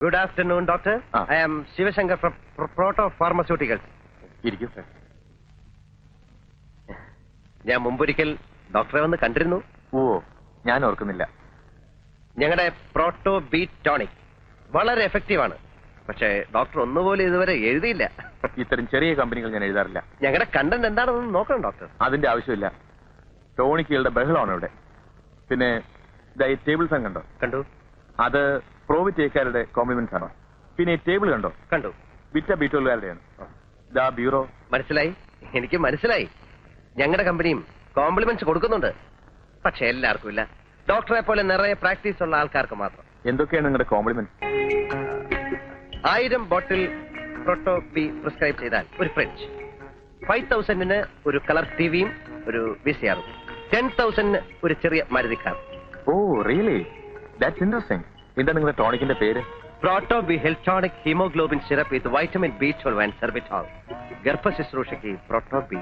Good afternoon doctor. I am Shivashankar Proto pharmaceuticals ഇരിക്കും sir ഞാൻ മുമ്പൊരിക്കൽ ഡോക്ടറെ വന്ന് കണ്ടിരുന്നു. ഓ ഞാൻ ഓർക്കുന്നില്ല. ഞങ്ങളുടെ പ്രോട്ടോ ബീറ്റ് ടോണിക് വളരെ എഫക്റ്റീവ് ആണ്. പക്ഷേ ഡോക്ടർ ഒന്നുപോലെ ഇതുവരെ എഴുതിയില്ല. ഇത്തരം ചെറിയ കമ്പനികൾ ഞാൻ എഴുതാറില്ല. ഞങ്ങളുടെ കണ്ടന്റ് എന്താണെന്ന് നോക്കണം ഡോക്ടർ അതിന്റെ ആവശ്യമില്ല. ടോണിക്കുകളുടെ ബഹളമാണ് ഇവിടെ പിന്നെ ടേബിൾ ഫാൻ കണ്ടോ? കണ്ടു. അത് പ്രോവിറ്റേക്കാരുടെ കോംപ്ലിമെന്റ് ആണ്. പിന്നെ ടേബിൾ കണ്ടോ? കണ്ടു. വിറ്റ ബീറ്റോളുകാരുടെയാണ് ദാ ബ്യൂറോ മനസ്സിലായി? എനിക്ക് മനസ്സിലായി. ഞങ്ങളുടെ കമ്പനിയും കോംപ്ലിമെന്റ്സ് കൊടുക്കുന്നുണ്ട്. പക്ഷെ എല്ലാവർക്കും ഇല്ല. ഡോക്ടറെ പോലെ നിറയെ പ്രാക്ടീസ് ഉള്ള ആൾക്കാർക്ക് മാത്രം. എന്തൊക്കെയാണ് നിങ്ങളുടെ കോംപ്ലിമെന്റ് ആയിരം ബോട്ടിൽ പ്രോട്ടോ ബി പ്രിസ്ക്രൈബ് ചെയ്താൽ ഒരു ഫ്രിഡ്ജ് ഫൈവ് തൗസൻഡിന് ഒരു കളർ ടിവിയും ഒരു വി സിആറും ടെൻ തൗസൻഡിന് ഒരു ചെറിയ Maruti car oh really that's interesting എന്താ നിങ്ങളുടെ ടോണിക്കിന്റെ പേര്? Proto B health tonic haemoglobin syrup with vitamin B twelve and sorbitol ഗർഭ ശുശ്രൂഷയ്ക്ക് പ്രോട്ടോ ബി